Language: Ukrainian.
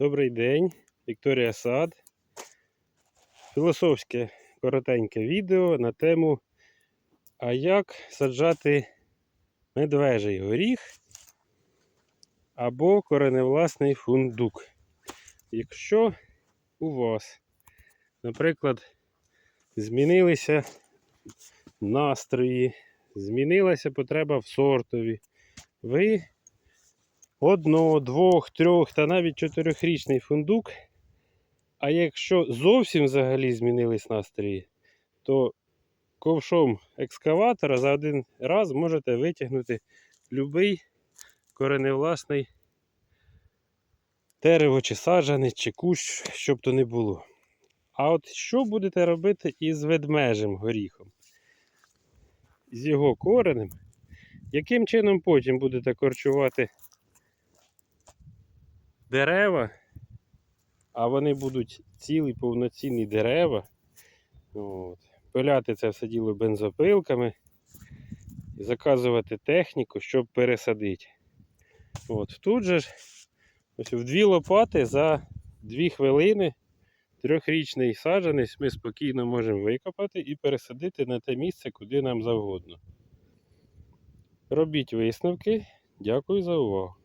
Добрий день, Вікторія Сад. Філософське коротеньке відео на тему А як саджати медвежий горіх або кореневласний фундук. Якщо у вас, наприклад, змінилися настрої, змінилася потреба в сортові, ви одного, двох, трьох та навіть чотирьохрічний фундук. А якщо зовсім взагалі змінились настрої, то ковшом екскаватора за один раз можете витягнути будь-який кореневласний дерево чи саджанець, чи кущ, щоб то не було. А от що будете робити із ведмежим горіхом? З його коренем? Яким чином потім будете корчувати дерева, а вони будуть цілі повноцінні дерева. От. Пиляти це все діло бензопилками і заказувати техніку, щоб пересадити. От. Тут же ж ось в дві лопати за дві хвилини трьохрічний саджанець ми спокійно можемо викопати і пересадити на те місце, куди нам завгодно. Робіть висновки. Дякую за увагу.